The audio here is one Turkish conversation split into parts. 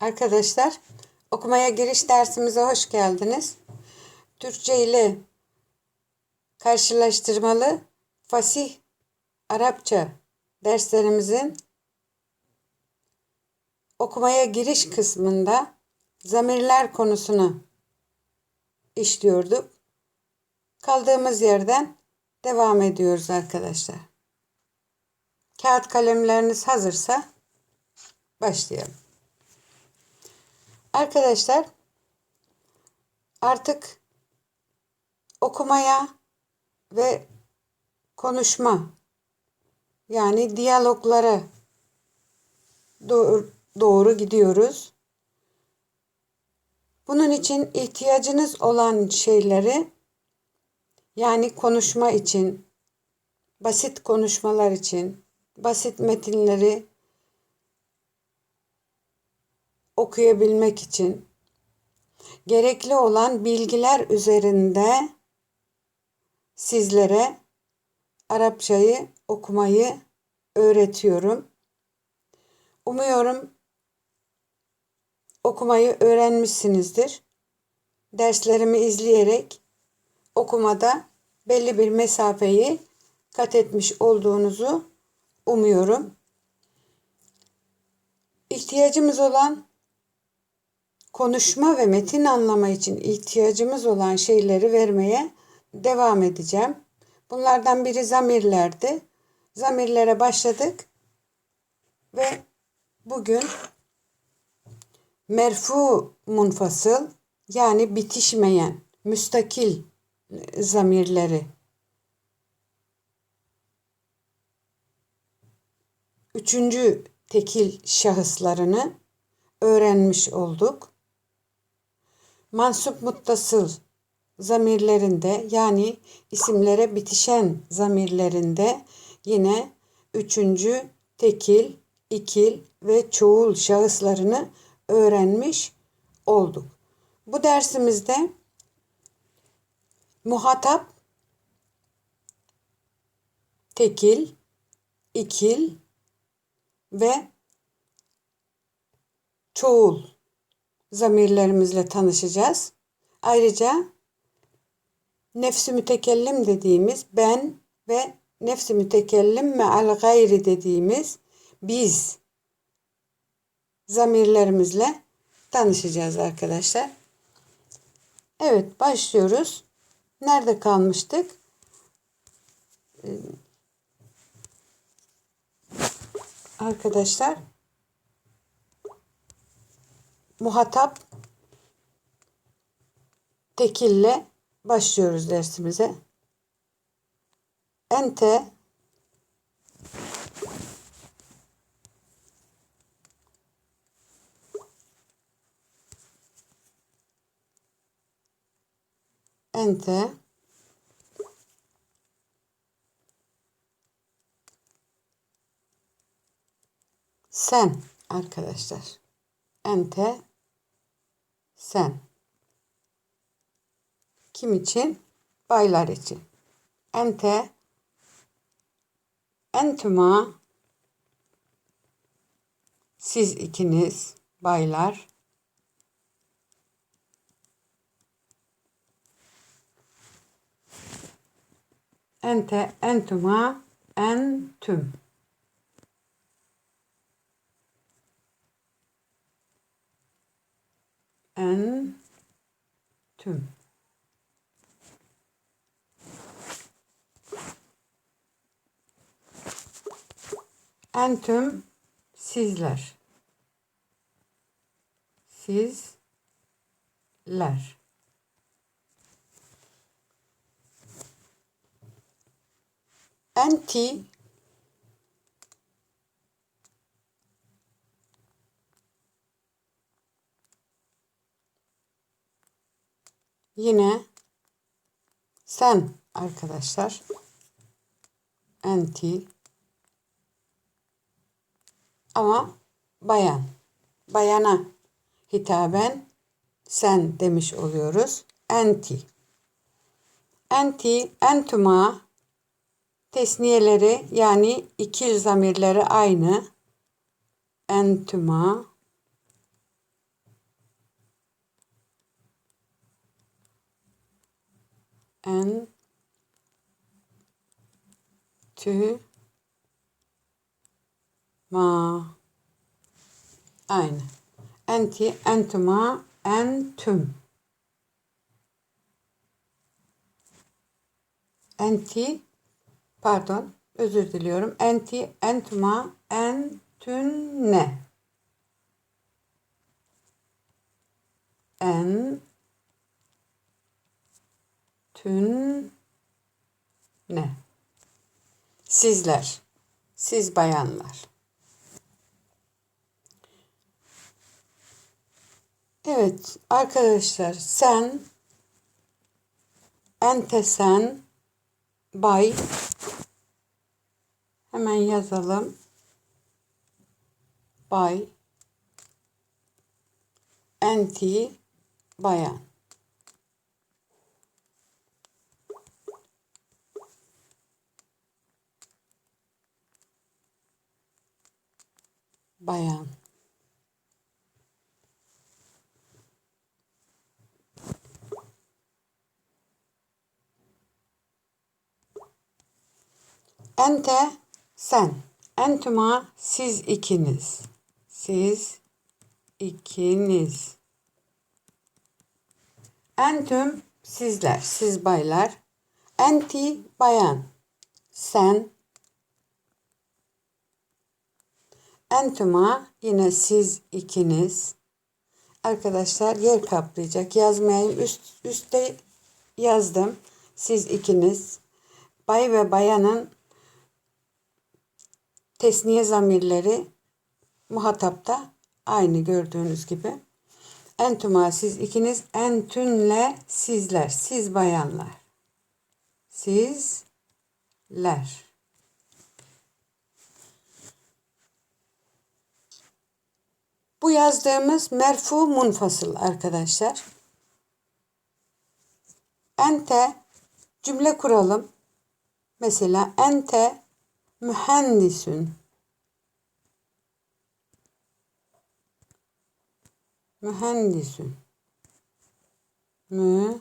Arkadaşlar, okumaya giriş dersimize hoş geldiniz. Türkçe ile karşılaştırmalı fasih Arapça derslerimizin okumaya giriş kısmında zamirler konusunu işliyorduk. Kaldığımız yerden devam ediyoruz arkadaşlar. Kağıt kalemleriniz hazırsa başlayalım. Arkadaşlar artık okumaya ve konuşma yani diyaloglara doğru, doğru gidiyoruz. Bunun için ihtiyacınız olan şeyleri yani konuşma için, basit konuşmalar için, basit metinleri okuyabilmek için gerekli olan bilgiler üzerinde sizlere Arapçayı okumayı öğretiyorum. Umuyorum okumayı öğrenmişsinizdir. Derslerimi izleyerek okumada belli bir mesafeyi kat etmiş olduğunuzu umuyorum. İhtiyacımız olan konuşma ve metin anlama için ihtiyacımız olan şeyleri vermeye devam edeceğim. Bunlardan biri zamirlerdi. Zamirlere başladık ve bugün merfu munfasıl yani bitişmeyen, müstakil zamirleri üçüncü tekil şahıslarını öğrenmiş olduk. Mansup muttasıl zamirlerinde yani isimlere bitişen zamirlerinde yine üçüncü tekil, ikil ve çoğul şahıslarını öğrenmiş olduk. Bu dersimizde muhatap tekil, ikil ve çoğul zamirlerimizle tanışacağız. Ayrıca nefsi mütekellim dediğimiz ben ve nefsi mütekellim me'al gayri dediğimiz biz zamirlerimizle tanışacağız arkadaşlar. Evet başlıyoruz. Nerede kalmıştık? Ee, arkadaşlar muhatap tekille başlıyoruz dersimize. Ente ente sen arkadaşlar. Ente sen. Kim için? Baylar için. Ente entuma siz ikiniz baylar ente entuma entüm en tüm. Entüm sizler. Sizler. Enti Yine sen arkadaşlar. Enti. Ama bayan. Bayana hitaben sen demiş oluyoruz. Enti. Enti, entuma tesniyeleri yani ikil zamirleri aynı. Entuma en tü ma. Aynı. Enti entuma entüm enti pardon özür diliyorum. Enti entuma entünne en tün ne? Sizler, siz bayanlar. Evet arkadaşlar sen, ente sen, bay, hemen yazalım. Bay, enti, bayan. Bayan. Ente sen. Entuma siz ikiniz. Siz ikiniz. Entüm sizler, siz baylar. Enti bayan. Sen. Entuma yine siz ikiniz. Arkadaşlar yer kaplayacak. Yazmayayım. Üst, üstte yazdım. Siz ikiniz. Bay ve bayanın tesniye zamirleri muhatapta aynı gördüğünüz gibi. Entuma siz ikiniz, entünle sizler, siz bayanlar. Sizler. Bu yazdığımız merfu munfasıl arkadaşlar. Ente cümle kuralım. Mesela ente mühendisün. Mühendisün. Mü.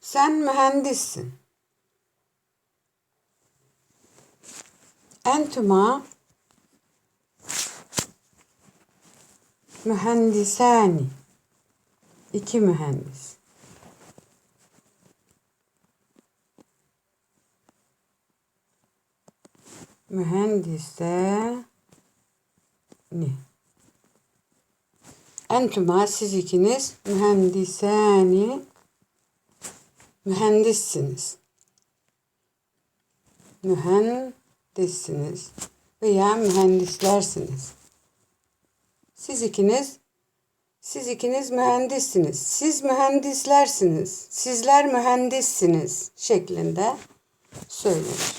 Sen mühendissin. Entuma mühendisani. İki mühendis. Mühendise ni. Entuma siz ikiniz mühendisani mühendissiniz. Mühendissiniz veya mühendislersiniz. Siz ikiniz siz ikiniz mühendissiniz. Siz mühendislersiniz. Sizler mühendissiniz şeklinde söylenir.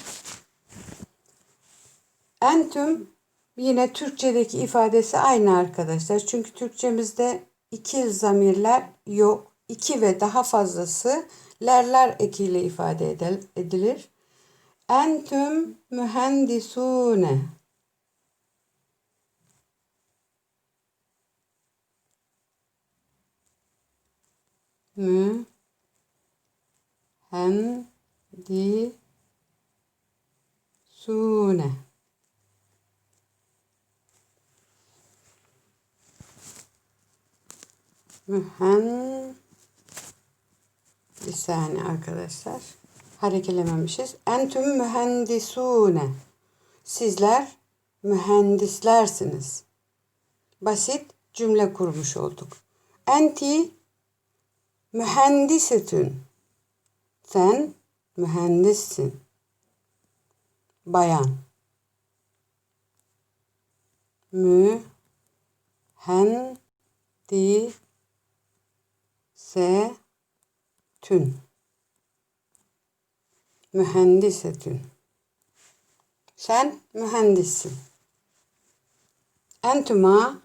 Entüm yine Türkçedeki ifadesi aynı arkadaşlar. Çünkü Türkçemizde iki zamirler yok. İki ve daha fazlası lerler ekiyle ifade edilir. Entüm mühendisune. Mü hen di sune. Mühen bir saniye arkadaşlar. Harekelememişiz. Entüm mühendisune. Sizler mühendislersiniz. Basit cümle kurmuş olduk. Enti mühendisetün. Sen mühendissin. Bayan. Mü hen di se tün mühendisetün sen mühendissin. Entuma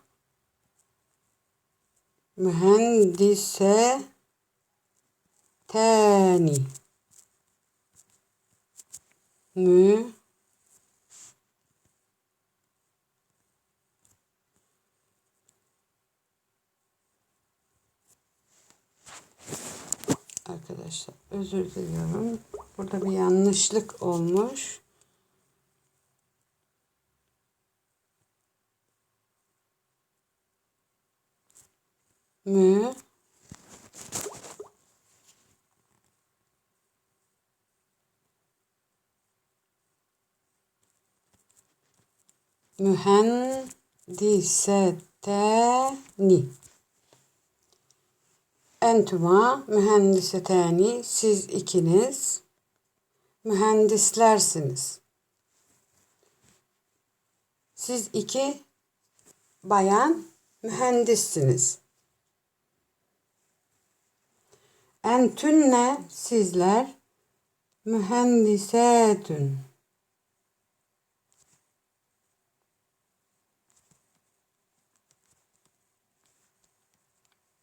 mühendise tani mü arkadaşlar. Özür diliyorum. Burada bir yanlışlık olmuş. Mü mühendiseteni entuma mühendiseteni siz ikiniz mühendislersiniz. Siz iki bayan mühendissiniz. Entünne sizler mühendisetün.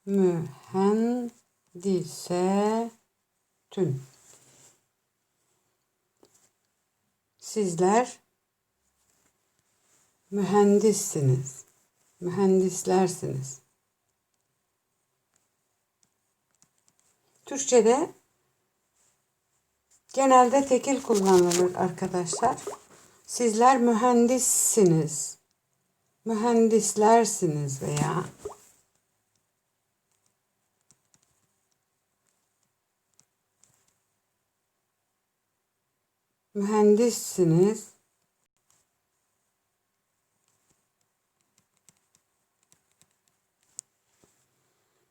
Mühendisetün. Sizler mühendissiniz. Mühendislersiniz. Türkçe'de genelde tekil kullanılır arkadaşlar. Sizler mühendissiniz. Mühendislersiniz veya mühendissiniz.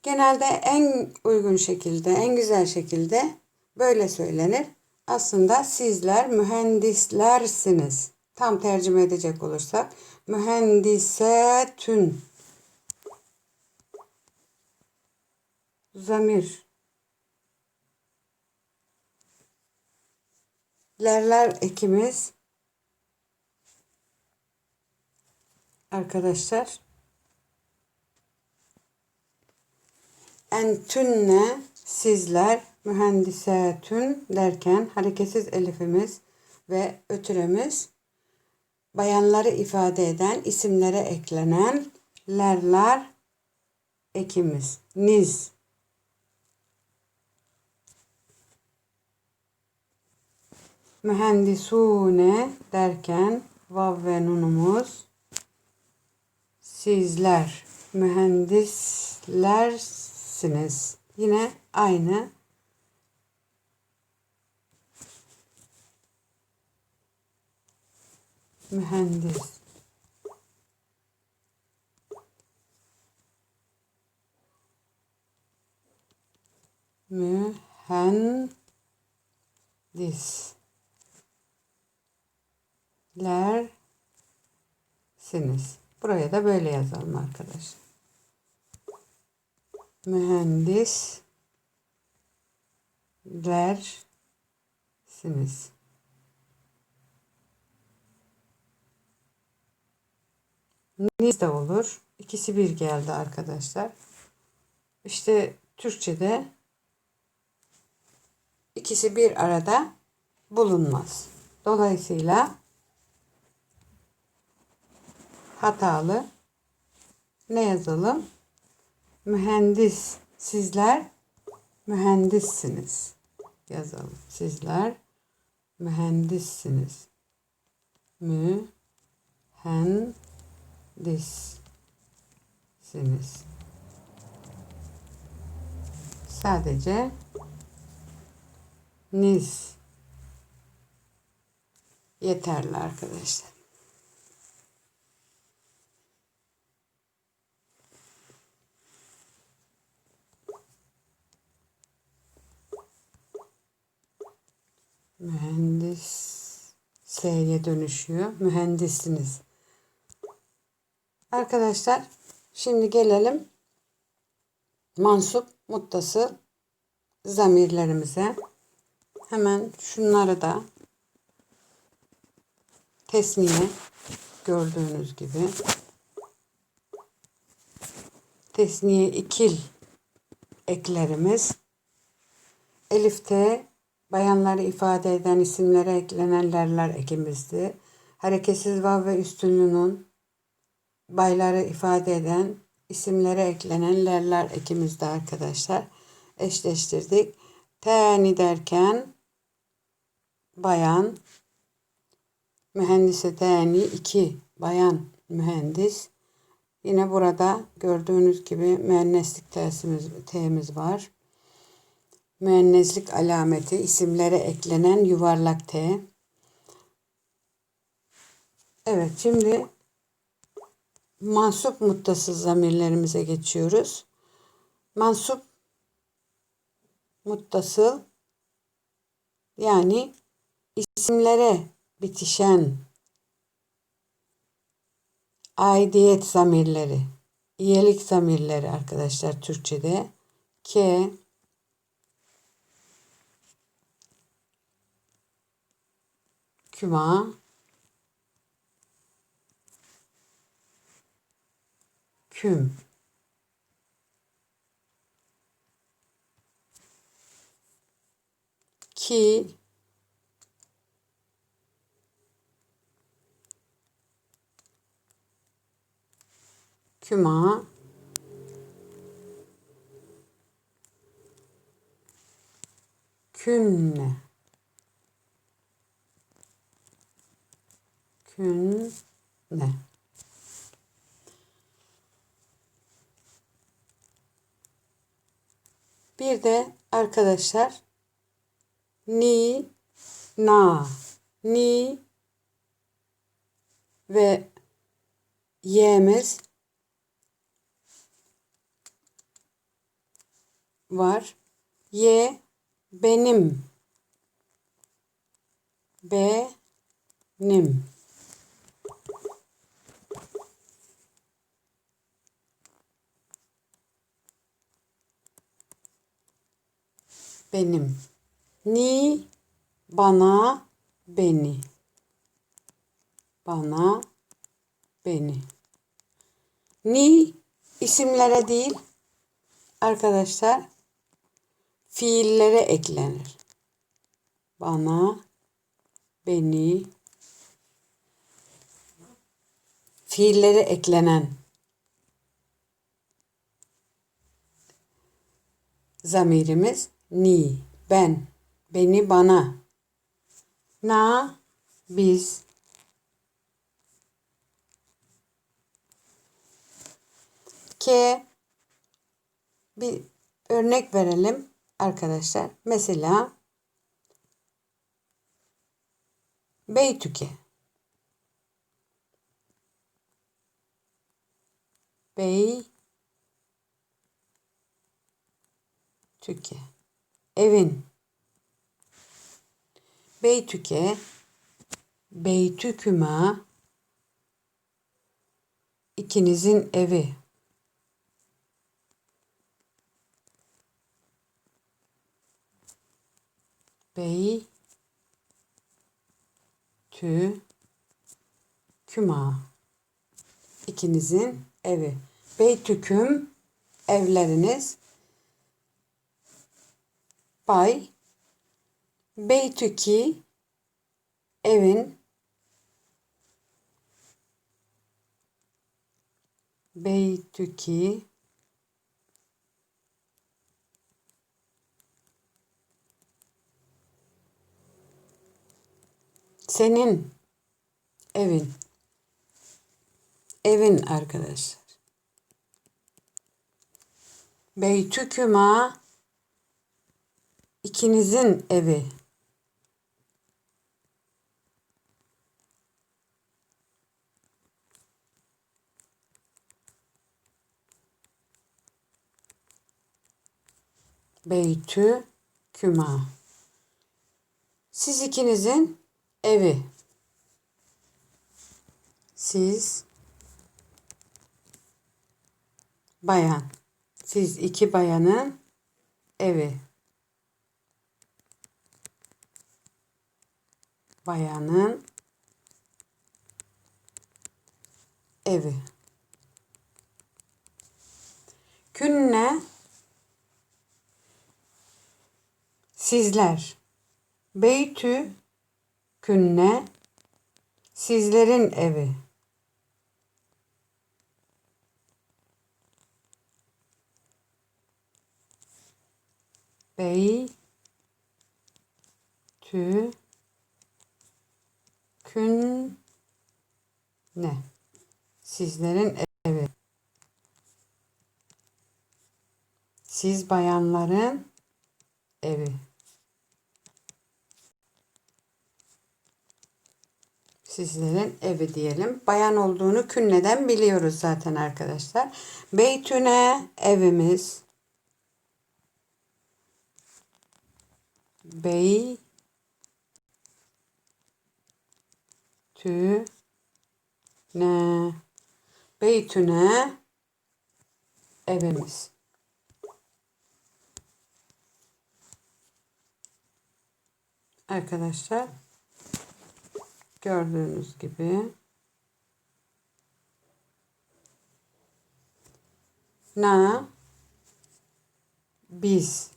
Genelde en uygun şekilde, en güzel şekilde böyle söylenir. Aslında sizler mühendislersiniz. Tam tercüme edecek olursak mühendisetün zamir lerler ekimiz. Arkadaşlar. Entünne sizler mühendisetün derken hareketsiz elifimiz ve ötüremiz bayanları ifade eden isimlere eklenen lerler ekimiz. Niz mühendisune derken vav ve nunumuz sizler mühendislersiniz. Yine aynı mühendis mühendis lersiniz. Buraya da böyle yazalım arkadaşlar. Mühendis lersiniz. Niz de olur. İkisi bir geldi arkadaşlar. İşte Türkçe'de ikisi bir arada bulunmaz. Dolayısıyla hatalı. Ne yazalım? Mühendis. Sizler mühendissiniz. Yazalım. Sizler mühendissiniz. Mühendissiniz. Sadece niz yeterli arkadaşlar. Mühendis S'ye dönüşüyor. Mühendissiniz. Arkadaşlar şimdi gelelim mansup muttası zamirlerimize. Hemen şunları da tesniye gördüğünüz gibi tesniye ikil eklerimiz elifte bayanları ifade eden isimlere eklenen lerler ekimizdi. Hareketsiz vav ve üstünlüğünün bayları ifade eden isimlere eklenen lerler ekimizdi arkadaşlar. Eşleştirdik. Teani derken bayan. Mühendise teani iki bayan mühendis. Yine burada gördüğünüz gibi müenneslik T'simiz, T'miz var. Müenneslik alameti isimlere eklenen yuvarlak T. Evet şimdi mansup muttasıl zamirlerimize geçiyoruz. Mansup muttasıl yani isimlere bitişen aidiyet zamirleri, iyelik zamirleri arkadaşlar Türkçe'de. K, küma, küm. Ki, küma, künne, künne. Bir de arkadaşlar ni, na, ni ve y'miz var. Y benim. Benim. Benim. Ni bana beni. Bana beni. Ni isimlere değil arkadaşlar fiillere eklenir. Bana, beni, fiillere eklenen zamirimiz ni, ben, beni, bana. Na, biz. Ke, bir örnek verelim arkadaşlar. Mesela Beytüke. Bey tüke. Evin. Beytüke. Beytüküma. ikinizin evi. Bey tü küma ikinizin evi. Beytüküm evleriniz. Bay Beytüki evin Beytüki Senin evin. Evin arkadaşlar. Beytüküma ikinizin evi. Beytü küma. Siz ikinizin evi. Siz bayan. Siz iki bayanın evi. Bayanın evi. Künne sizler. Beytü künne sizlerin evi. Bey tü kün ne? Sizlerin evi. Siz bayanların evi. Sizlerin evi diyelim. Bayan olduğunu künneden biliyoruz zaten arkadaşlar. Beytüne evimiz. Bey tü ne? Beytüne evimiz. Arkadaşlar gördüğünüz gibi na biz.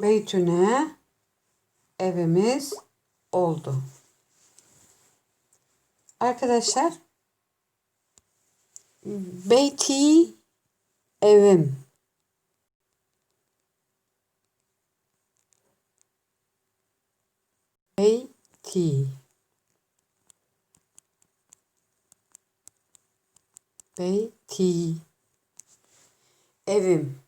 Beytüne evimiz oldu. Arkadaşlar beyti evim. Beyti. Beyti evim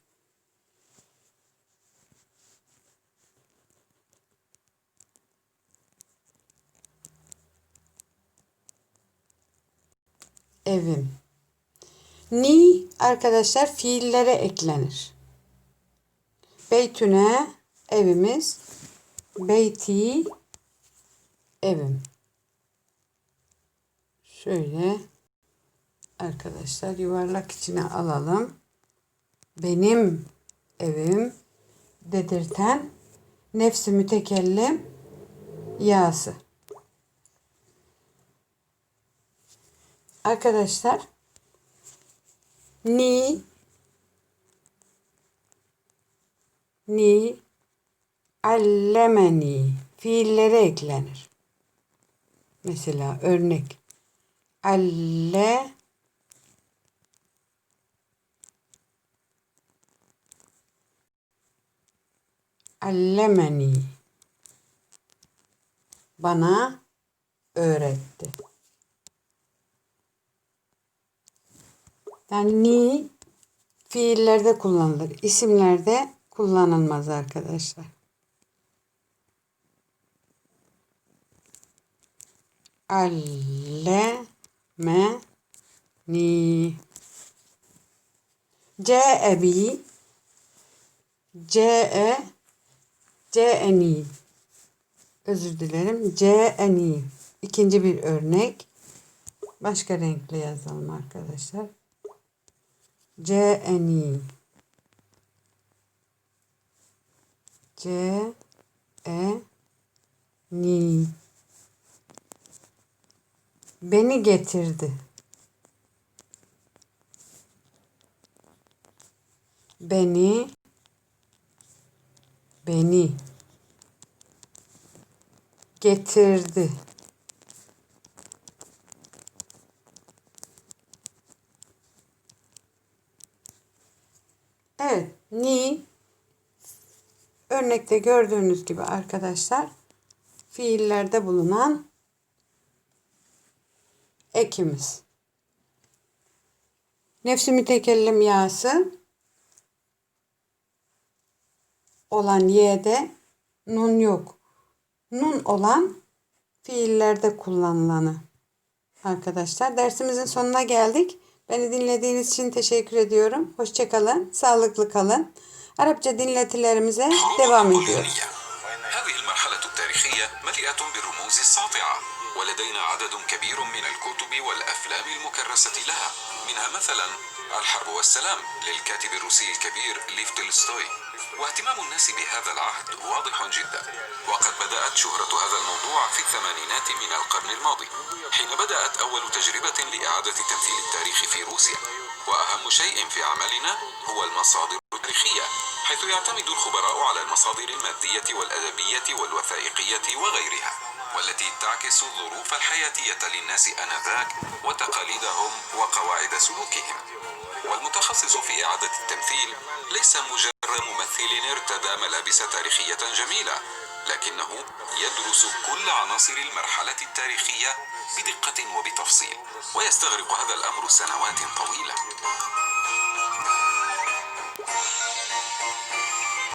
evim. Ni arkadaşlar fiillere eklenir. Beytüne evimiz. Beyti evim. Şöyle arkadaşlar yuvarlak içine alalım. Benim evim dedirten nefsi mütekellim yası. Arkadaşlar ni ni allemeni fiillere eklenir. Mesela örnek alle allemeni bana öğretti. Yani ni fiillerde kullanılır. İsimlerde kullanılmaz arkadaşlar. Alleme ni Ce'e bi Ce'e Ce'eni Özür dilerim. Ce'eni İkinci bir örnek. Başka renkle yazalım arkadaşlar. Ce'eni C E Ni Beni getirdi. Beni beni getirdi. Evet, ni örnekte gördüğünüz gibi arkadaşlar fiillerde bulunan ekimiz. Nefsi mütekellim yası olan y'de nun yok. Nun olan fiillerde kullanılanı. Arkadaşlar dersimizin sonuna geldik. Beni dinlediğiniz için teşekkür ediyorum. Hoşçakalın, sağlıklı kalın. Arapça dinletilerimize devam ediyoruz. ولدينا عدد كبير من الكتب والأفلام المكرسة لها منها مثلا الحرب والسلام للكاتب الروسي الكبير ليف تولستوي. واهتمام الناس بهذا العهد واضح جدا. وقد بدأت شهرة هذا الموضوع في الثمانينات من القرن الماضي حين بدأت أول تجربة لإعادة تمثيل التاريخ في روسيا. وأهم شيء في عملنا هو المصادر التاريخية. حيث يعتمد الخبراء على المصادر المادية والأدبية والوثائقية وغيرها والتي تعكس الظروف الحياتية للناس آنذاك وتقاليدهم وقواعد سلوكهم. والمتخصص في إعادة التمثيل ليس مجرد ممثل ارتدى ملابس تاريخية جميلة لكنه يدرس كل عناصر المرحلة التاريخية بدقة وبتفصيل ويستغرق هذا الأمر سنوات طويلة.